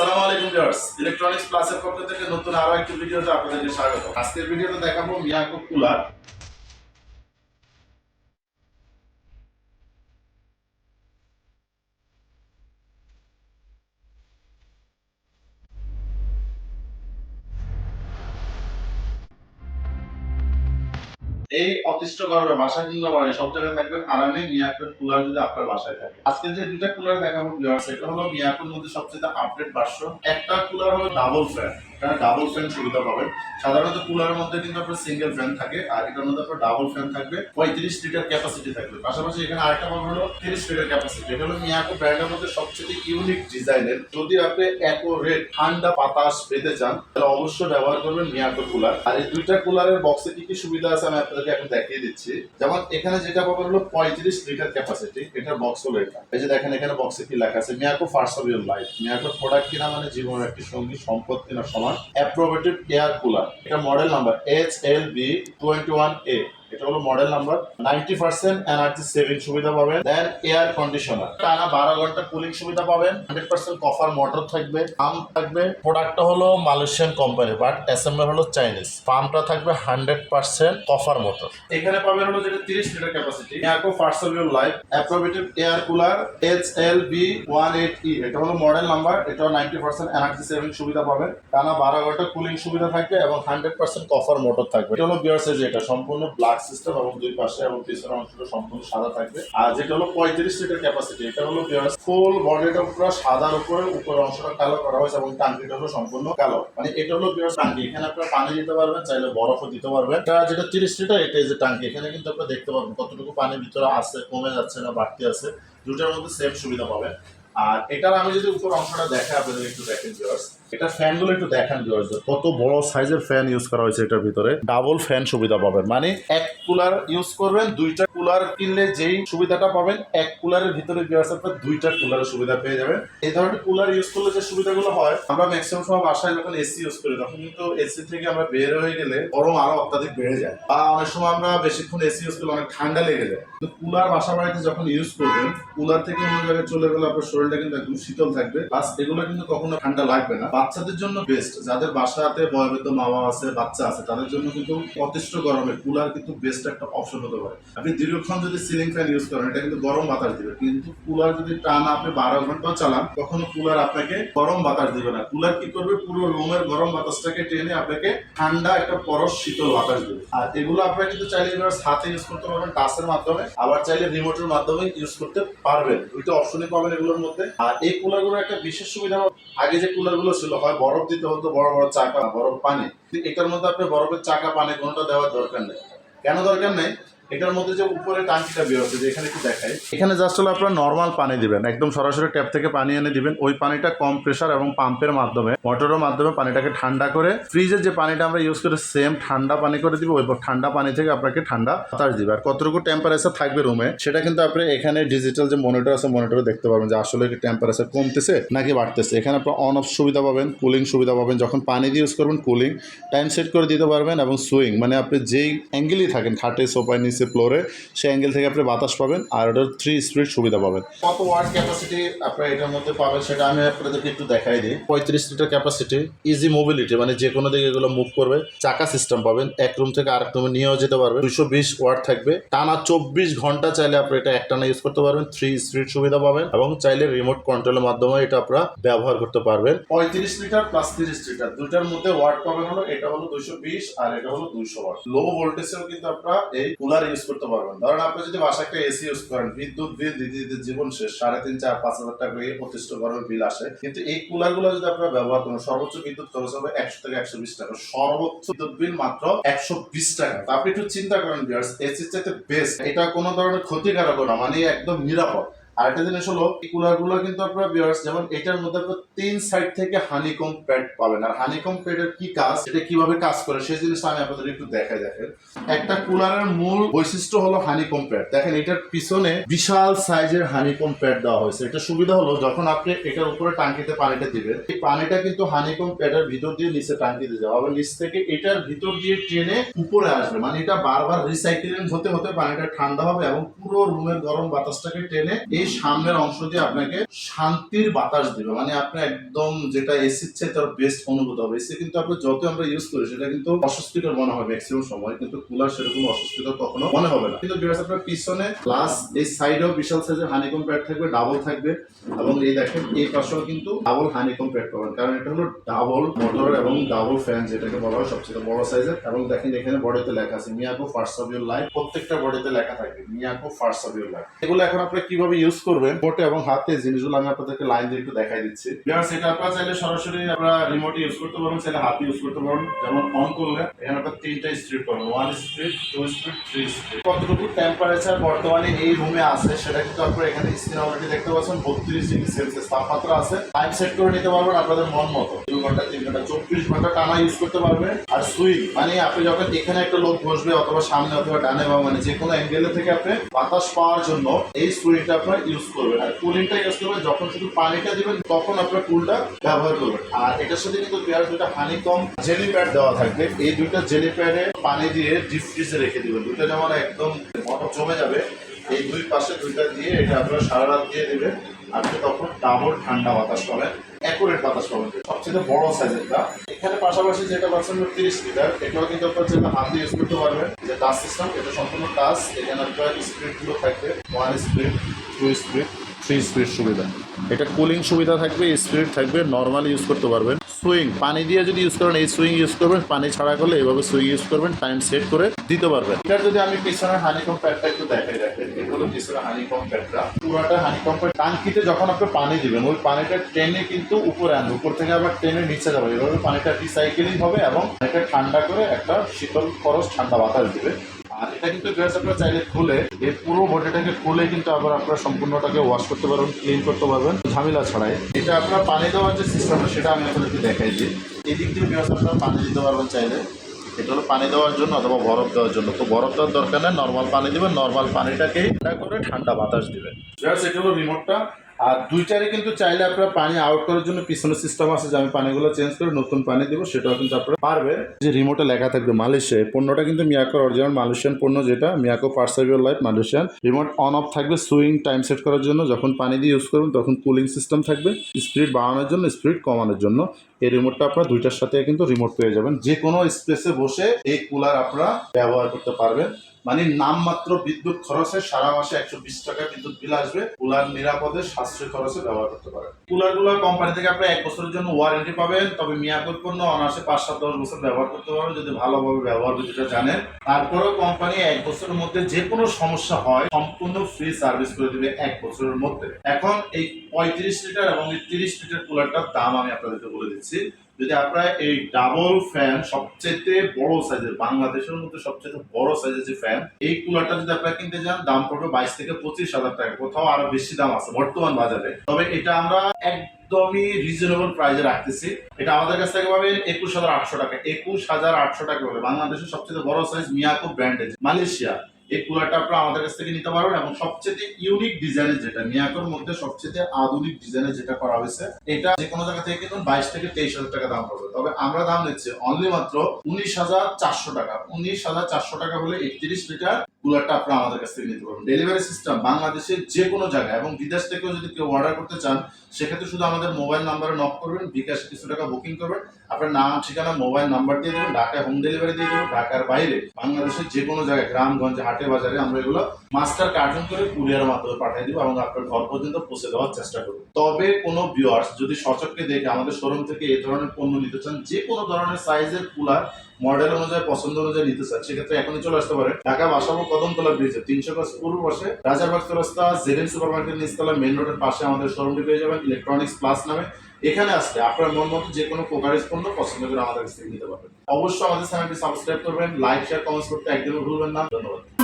আসসালামু আলাইকুম viewers. Electronics প্লাসের পক্ষ থেকে নতুন আরও একটি ভিডিওতে আপনাদেরকে স্বাগত। আজকের ভিডিওতে দেখাবো মিয়াকো কুলার। এই অতিষ্ঠ গরমে বাসায় কিংবা বাড়ি সব জায়গায় থাকবেন আরামে মিয়াকুন কুলার যদি আপনার বাসায় থাকে। আজকে যে দুটা কুলার দেখাবো ভিউয়ার্স হলো মিয়াকুন মধ্যে সবচেয়ে আপডেট ভার্সন একটা কুলার হলো ডাবল ফ্যান এটা ডাবল ফ্যান সুবিধা পাবেন। সাধারণত কুলারের মধ্যে কিন্তু আপনার সিঙ্গেল ফ্যান থাকে, আর এটার মধ্যে আপনার ডাবল ফ্যান থাকবে, পঁয়ত্রিশ লিটার ক্যাপাসিটি থাকবে। পাশাপাশি এখানে আরেকটা পাবেন হলো তিরিশ লিটার ক্যাপাসিটি এটা হলো মিয়াকো ব্র্যান্ডের মধ্যে সবচেয়ে ইউনিক ডিজাইনের যদি আপনি রেড ঠান্ডা বাতাস পেতে চান, তাহলে অবশ্যই ব্যবহার করবেন মিয়াকো কুলার। আর এই দুইটা কুলারের বক্সে কি কি সুবিধা আছে আমি আপনাদেরকে এখন দেখিয়ে দিচ্ছি। যেমন এখানে যেটা পাবেন হলো পঁয়ত্রিশ লিটার ক্যাপাসিটি এটার বক্স হলো এটা। এই যে দেখেন এখানে বক্সে কি লেখা আছে, Miyako first of your life Miyako product কিনা মানে জীবনের একটি সঙ্গী, সম্পদ কিনা সমান। অ্যাপ্রোভেটিভ এয়ার কুলার এটা model number H L B twenty one A এটা হলো model number ninety percent energy saving সুবিধা পাবেন দেন এয়ার কন্ডিশনার টানা বারো ঘণ্টা কুলিং সুবিধা পাবেন হান্ড্রেড পার্সেন্ট কফার মোটর থাকবে পাম্প থাকবে। প্রোডাক্টটা হলো মালয়েশিয়ান কোম্পানি বাট অ্যাসেম্বল হলো চাইনিজ পাম্পটা থাকবে হান্ড্রেড পার্সেন্ট কফার মোটর এখানে পাবেন হলো যেটা তিরিশ লিটার ক্যাপাসিটি ইয়াকো your life অ্যাপ্রোভেটিভ air cooler H L B one eight E এটা হলো মডেল নাম্বার এটাও নাইনটি পার্সেন্ট এনার্জি সেভিং সুবিধা পাবেন। টানা বারো ঘণ্টা কুলিং সুবিধা থাকবে এবং হান্ড্রেড পার্সেন্ট কফার মোটর থাকবে। এটা হলো বিয়ার সাইজ এটা সম্পূর্ণ সিস্টেম এবং দুই পাশে এবং অংশটা সম্পূর্ণ সাদা থাকবে। আর যেটা হলো পঁয়ত্রিশ লিটার ক্যাপাসিটি এটা হলো ফুল বডিটা পুরো সাদার উপরে অংশটা কালো করা হয়েছে এবং টাঙ্কিটা হলো সম্পূর্ণ কালো। মানে এটা হলো বিয়ার টাঙ্কি এখানে আপনারা পানি দিতে পারবেন, চাইলে বরফও দিতে পারবেন। এটা যেটা তিরিশ লিটার, এটা যে টাঙ্কি এখানে কিন্তু আপনারা দেখতে পাবেন কতটুকু পানি ভিতরে আছে, কমে যাচ্ছে না বাড়তি আছে, দুটার মধ্যে সেম সুবিধা পাবেন। আর এটার আমি যদি উপর অংশটা দেখে আপনাদের একটু দেখেন এটা ফ্যানগুলো একটু দেখান কত বড় সাইজের ফ্যান ইউজ করা হয়েছে এটার ভিতরে। ডাবল ফ্যান সুবিধা পাবেন। মানে এক কুলার ইউজ করবেন, দুইটা কুলার কিনলে যেই সুবিধাটা পাবেন, এক কুলারের ভিতরে আপনার দুইটা কুলারের সুবিধা পেয়ে যাবেন। এই ধরনের কুলার ইউজ করলে যে সুবিধাগুলো হয়, আমরা ম্যাক্সিমাম সময় বাসায় যখন এসি ইউজ করি, তখন কিন্তু এসি থেকে আমরা বের হয়ে গেলে গরম আরও অত্যাধিক বেড়ে যায়। বা অনেক সময় আমরা বেশিক্ষণ এসি ইউজ করলে অনেক ঠান্ডা লেগে যায়। কুলার বাসা বাড়িতে যখন ইউজ করবেন কুলার থেকে অন্য জায়গায় চলে গেলে আপনার শরীরটা কিন্তু একদম শীতল থাকবে। প্লাস এগুলো কিন্তু কখনো ঠান্ডা লাগবে না। বাচ্চাদের জন্য বেস্ট যাদের বাসাতে বয়বৃদ্ধ মা বাবা আছে, বাচ্চা আছে, তাদের জন্য কিন্তু অতিষ্ঠ গরমে কুলার কিন্তু বেস্ট একটা অপশন হতে পারে। আপনি দীর্ঘক্ষণ যদি সিলিং ফ্যান ইউজ করেন, এটা কিন্তু গরম বাতাস দিবে। কিন্তু কুলার যদি টানা আপনি বারো ঘন্টাও চালান, কখনো কুলার আপনাকে গরম বাতাস দিবে না। কুলার কি করবে? পুরো রুমের গরম বাতাসটাকে টেনে আপনাকে ঠান্ডা একটা পরশ শীতল বাতাস দেবে। আর এগুলো আপনারা কিন্তু চাইলে হাতে ইউজ করতে পারবেন টাচের মাধ্যমে। আবার চাইলে রিমোটের মাধ্যমে ইউজ করতে পারবেন। দুইটা অপশনই পাবেন এগুলোর মধ্যে। আর এই কুলারগুলো একটা বিশেষ সুবিধা আগে যে কুলারগুলো ছিল হয় বরফ দিতে হতো বড় বড় চাকা, বরফ পানি। এটার মধ্যে আপনি বরফের চাকা, পানি কোনটা দেওয়ার দরকার নেই। কেন দরকার নেই? এটার মধ্যে যে উপরে টাঙ্কিটা বের হচ্ছে, যে এখানে একটু দেখাই। এখানে জাস্ট হলো আপনার নর্মাল পানি দিবেন। একদম সরাসরি ট্যাপ থেকে পানি এনে দিবেন। ওই পানিটা কম প্রেশার এবং পাম্পের মাধ্যমে মোটরের মাধ্যমে পানিটাকে ঠান্ডা করে ফ্রিজের যে পানিটা আমরা ইউজ করে সেম ঠান্ডা পানি করে দিব, ওই ঠান্ডা পানি থেকে আপনাকে ঠান্ডা বাতাস দিবে। আর কতটুকু টেম্পারেচার থাকবে রুমে সেটা কিন্তু আপনি এখানে ডিজিটাল যে মনিটর আছে মনিটরে দেখতে পারবেন যে আসলে কি টেম্পারেচার কমতেছে নাকি বাড়তেছে। এখানে আপনার অন অফ সুবিধা পাবেন কুলিং সুবিধা পাবেন। যখন পানি দিয়ে ইউজ করবেন কুলিং টাইম সেট করে দিতে পারবেন এবং সুইং মানে আপনি যেই অ্যাঙ্গেলই থাকেন, খাটে, সোফায়, নিচে ফ্লোরে সেই অ্যাঙ্গেল থেকে আপনি বাতাস পাবেন আর ওটার থ্রি স্পিড সুবিধা পাবেন। কত ওয়াট ক্যাপাসিটি আপনার এটার মধ্যে পাবেন সেটা আমি আপনাদেরকে একটু দেখাই দিই। পঁয়ত্রিশ লিটার ক্যাপাসিটি ইজি মোবিলিটি মানে যে কোনো দিকে এগুলো মুভ করবে চাকা সিস্টেম পাবেন এক রুম থেকে আরেক রুমে নিয়েও যেতে পারবেন দুশো বিশ ওয়াট থাকবে। টানা চব্বিশ ঘণ্টা চাইলে আপনি এটা একটানা ইউজ করতে পারবেন থ্রি স্পিড সুবিধা পাবেন এবং চাইলে রিমোট কন্ট্রোলের মাধ্যমে এটা আপনারা ব্যবহার করতে পারবেন। পঁয়ত্রিশ লিটার প্লাস তিরিশ লিটার দুটার মধ্যে ওয়াট পাবেন হলো এটা হলো দুইশো বিশ আর এটা হলো দুইশো ওয়াট লো ভোল্টেজেও কিন্তু আপনারা এই কুলার ইউজ করতে পারবেন। ধরেন আপনি যদি বাসা একটা এসি ইউজ করেন, বিদ্যুৎ বিল দিতে দিতে জীবন শেষ, সাড়ে তিন, চার, পাঁচ হাজার টাকা করে প্রতিষ্ঠ গরমের বিল আসে। কিন্তু এই কুলারগুলো যদি আপনারা ব্যবহার করেন, সর্বোচ্চ বিদ্যুৎ খরচ হবে একশো থেকে একশো বিশ টাকা। সর্বোচ্চ বিদ্যুৎ বিল মাত্র একশো বিশ টাকা। আপনি একটু চিন্তা করেন এসির চাইতে বেস্ট এটা কোনো ধরনের ক্ষতিকারক না মানে একদম নিরাপদ। আরেকটা জিনিস হলো, এই কুলারগুলো কিন্তু আপনারা ভিউয়ার্স যেমন এটার মধ্যে আপনারা তিন সাইড থেকে হানিকম প্যাড পাবেন। আর হানিকম প্যাডের কি কাজ? এটা কীভাবে কাজ করে? সেই জিনিসটা আমি আপনাদের একটু দেখাই, দেখেন। একটা কুলারের মূল বৈশিষ্ট্য হলো হানিকম প্যাড দেখেন, এটার পিছনে বিশাল সাইজের হানিকম প্যাড দেওয়া হয়েছে। এটা সুবিধা হলো যখন আপনি এটার উপরে টাঙ্কিতে পানিটা দিবেন, এই পানিটা কিন্তু হানিকম প্যাডের ভিতর দিয়ে নিচে টাঙ্কিতে যাবে আবার নিচ থেকে এটার ভিতর দিয়ে টেনে উপরে আসবে। মানে এটা বারবার রিসাইক্লিং হতে হতে পানিটা ঠান্ডা হবে এবং পুরো রুমের গরম বাতাসটাকে টেনে এই সামনের অংশ দিয়ে আপনাকে শান্তির বাতাস দিবে। মানে আপনি একদম যেটা এসির চেয়ে তার বেস্ট অনুভূত হবে। এসি কিন্তু আপনি যত আমরা ইউজ করি, সেটা কিন্তু অস্বস্তিকর মনে হয় ম্যাক্সিমাম সময়। কিন্তু কুলার সেরকম অস্বস্তিকর কখনো মনে হবে না। কিন্তু বিরাজ আপনার পিছনে প্লাস এই সাইডেও বিশাল সাইজের হানিকম প্যাড থাকবে ডাবল থাকবে। এবং এই দেখেন, এই পাশেও কিন্তু ডাবল হানিকম প্যাড পাবেন। কারণ এটা হলো ডাবল মোটর এবং ডাবল ফ্যান যেটাকে বলা হয় সবচেয়ে বড় সাইজের এবং দেখেন, এখানে বডিতে লেখা আছে Miyako first of your life প্রত্যেকটা বডিতে লেখা থাকবে Miyako first of your life এগুলো এখন আপনি কীভাবে ইউজ করবেন। মোটে এবং হাতে জিনিসগুলো আমি আপনাদেরকে লাইন দিয়ে একটু দেখাই দিচ্ছি। এটা আপনারা চাইলে সরাসরি আপনারা রিমোট ইউজ করতে পারবেন চাইলে হাতে ইউজ করতে পারবেন যেমন অন করলে, এখানে আপনার তিনটা স্ট্রিপ পাবেন। One strip two strip three strip কতটুকু টেম্পারেচার বর্তমানে এই রুমে আছে, সেটা কিন্তু আপনারা এখানে স্ক্রিন অলরেডি দেখতে পাচ্ছেন। বত্রিশ ডিগ্রি সেলসিয়াস তাপমাত্রা আছে। টাইম সেট করে নিতে পারবেন আপনাদের মন মতো। দুই ঘণ্টা, তিন ঘণ্টা, চব্বিশ ঘণ্টা টানা ইউজ করতে পারবেন। আর সুইং মানে আপনি যখন এখানে একটা লোক বসবে, অথবা সামনে অথবা ডানে বা মানে যে কোনো অ্যাঙ্গেলে থেকে আপনি বাতাস পাওয়ার জন্য, এই সুইংটা আপনার ইউজ করবেন আর কুলিংটা ইউজ করবেন, যখন শুধু পানিটা দিবেন, তখন আপনার কুলটা ব্যবহার করবেন। আর এটার সাথে কিন্তু পেয়ার দুটা হানি কম জেলি প্যাড দেওয়া থাকবে। এই দুইটা জেলি প্যাডে পানি দিয়ে ডিপ ফ্রিজে রেখে দিবেন। দুইটা যেমন একদম জমে যাবে, এই দুই পাশে দুইটা দিয়ে এটা আপনার সারা রাত দিয়ে দেবেন। আপনি তখন ডাবল ঠান্ডা বাতাস পাবেন অ্যাকুরেট বাতাস পাবেন সবচেয়ে বড় সাইজেরটা এখানে পাশাপাশি যেটা পাচ্ছেন তিরিশ লিটার এটাও কিন্তু আপনার যেটা হাত ইউজ করতে পারবেন, যে টাচ সিস্টেম এটা সম্পূর্ণ টাচ এখানে আপনার স্পিডগুলো থাকবে one speed two speed three speed সুবিধা। এটা কুলিং সুবিধা থাকবে স্পিড থাকবে নর্মাল ইউজ করতে পারবেন। সুইং পানি দিয়ে যদি ইউজ করেন, এই সুইং ইউজ করবেন, পানি ছাড়া করলে এইভাবে সুইং ইউজ করবেন টাইম সেট করে দিতে পারবেন। এটা যদি আমি পিছনে হানিকম প্যাডটা একটু দেখাই। টাঙ্কিতে যখন আপনি পানি দিবেন, ওই পানিটা ট্রেনে কিন্তু উপরে আনবে। উপর থেকে আবার ট্রেনে নিচে যাবে। এভাবে পানিটা রিসাইকেলিং হবে এবং এটা ঠান্ডা করে একটা শীতল খরচ ঠান্ডা বাতাস দিবে। আর এটা কিন্তু গ্যাস আপনারা চাইলে খুলে, এই পুরো বডিটাকে খুলে কিন্তু আবার আপনারা সম্পূর্ণটাকে ওয়াশ করতে পারবেন ক্লিন করতে পারবেন। ঝামেলা ছাড়াই। এটা আপনার পানি দেওয়ার যে সিস্টেমটা সেটা আমি আপনাদেরকে দেখাই দিই। এই দিক দিয়ে গ্যাস আপনারা পানি দিতে পারবেন চাইলে। এটা হলো পানি দেওয়ার জন্য অথবা বরফ দেওয়ার জন্য। তো বরফ দেওয়ার দরকার নেই নর্মাল পানি দিবেন নর্মাল পানিটাকেই ঠান্ডা করে ঠান্ডা বাতাস দিবেন। এটা হলো রিমোটটা আর দুইটারে কিন্তু চাইলে আপনারা পানি আউট করার জন্য পিছনের সিস্টেম আছে যে আমি পানিগুলো চেঞ্জ করে নতুন পানি দিব, সেটাও কিন্তু আপনারা পারবে যে রিমোটে লেখা থাকবে মালয়েশিয়া পণ্যটা কিন্তু মিয়াকোর অরিজিনাল মালয়েশিয়ান পণ্য যেটা Miyako first সার্ভিয়ার life Malaysian remote on off থাকবে সুইং টাইম সেট করার জন্য, যখন পানি দিয়ে ইউজ করবেন তখন কুলিং সিস্টেম থাকবে স্পিড বাড়ানোর জন্য স্পিড কমানোর জন্য। এই রিমোটটা আপনারা দুইটার সাথে কিন্তু রিমোট পেয়ে যাবেন। যে কোনো স্পেসে বসে এই কুলার আপনারা ব্যবহার করতে পারবেন। মানে নামমাত্র বিদ্যুৎ খরচে সারা মাসে একশো বিশ টাকা বিদ্যুৎ বিল আসবে। কুলার নিরাপদে সাশ্রয় খরচে ব্যবহার করতে পারেন কুলারগুলো কোম্পানি থেকে আপনি এক বছরের জন্য ওয়ারেন্টি পাবেন, তবে মিয়াকোর পণ্য অনার্সে পাঁচ সাত দশ বছর ব্যবহার করতে পারবেন যদি ভালোভাবে ব্যবহার যেটা জানেন। তারপরেও কোম্পানি এক বছরের মধ্যে যে কোনো সমস্যা হয়, সম্পূর্ণ ফ্রি সার্ভিস করে দিবে এক বছরের মধ্যে। এখন এই পঁয়ত্রিশ লিটার এবং তিরিশ লিটার কুলারটার দাম আমি আপনাদেরকে বলে দিচ্ছি। যদি আপনারা এই ডাবল ফ্যান সবচেয়ে বড় সাইজের বাংলাদেশের মধ্যে সবচেয়ে বড় সাইজের যে ফ্যান এই কুলারটা যদি আপনারা কিনতে যান দাম পড়বে বাইশ থেকে পঁচিশ হাজার টাকা। কোথাও আরও বেশি দাম আছে, বর্তমান বাজারে। তবে এটা আমরা একদমই রিজনেবল প্রাইসে রাখতেছি। এটা আমাদের কাছ থেকে পাবেন একুশ হাজার আটশো টাকা। একুশ হাজার আটশো টাকা হবে বাংলাদেশের সবচেয়ে বড় সাইজ মিয়াকো ব্র্যান্ডেজ মালয়েশিয়া। এই কুলারটা আপনারা আমাদের কাছ থেকে নিতে পারবেন এবং সবচেয়ে ইউনিক ডিজাইনের যেটা, মিয়াকোর মধ্যে সবচেয়ে আধুনিক ডিজাইনের যেটা করা হয়েছে, এটা যে কোনো জায়গা থেকে কিন্তু বাইশ থেকে তেইশ হাজার টাকা দাম পড়বে। তবে আমরা দাম নিচ্ছি অনলি মাত্র উনিশ হাজার চারশো টাকা। উনিশ হাজার চারশো টাকা হলে একত্রিশ লিটার কুলারটা আপনারা আমাদের কাছ থেকে নিতে পারবেন। ডেলিভারি সিস্টেম বাংলাদেশের যে কোনো জায়গায় এবং বিদেশ থেকেও যদি কেউ অর্ডার করতে চান, সেক্ষেত্রে শুধু আমাদের মোবাইল নাম্বারে নক করবেন, বিকাশ কিছু টাকা বুকিং করবেন। আপনার নাম, ঠিকানা মোবাইল নাম্বার দিয়ে দেবেন, ঢাকায় হোম ডেলিভারি দিয়ে দেবেন, ঢাকার বাইরে। বাংলাদেশের যে কোনো জায়গায়, গ্রামগঞ্জে, হাটে, বাজারে আমরা এগুলো মাস্টার কার্টুন করে কুরিয়ার মাধ্যমে পাঠিয়ে দিব এবং আপনার ঘর পর্যন্ত পৌঁছে দেওয়ার চেষ্টা করব। তবে কোনো ভিউয়ার্স যদি সচককে দেখে আমাদের শোরুম থেকে এই ধরনের পণ্য নিতে চান যে কোনো ধরনের সাইজের কুলার মডেল অনুযায়ী, পছন্দ অনুযায়ী নিতে চান সেক্ষেত্রে এখনই চলে আসতে পারেন ঢাকা বাসাবো কদমতলা ব্রিজে তিনশো গজ পূর্ব পাশে রাজারবাগ রাস্তা জেরেন সুপার মার্কেট নিচতলা মেন রোডের পাশে আমাদের শোরুমটি পেয়ে যাবেন ইলেকট্রনিক্স প্লাস নামে। এখানে আসলে আপনার মন মতো যে কোনো কোকারেজ পণ্য পছন্দ করে আমাদের কাছ থেকে নিতে পারবেন। অবশ্যই আমাদের চ্যানেলটি সাবস্ক্রাইব করবেন লাইক শেয়ার কমেন্টস করতে একদমই ভুলবেন না। ধন্যবাদ।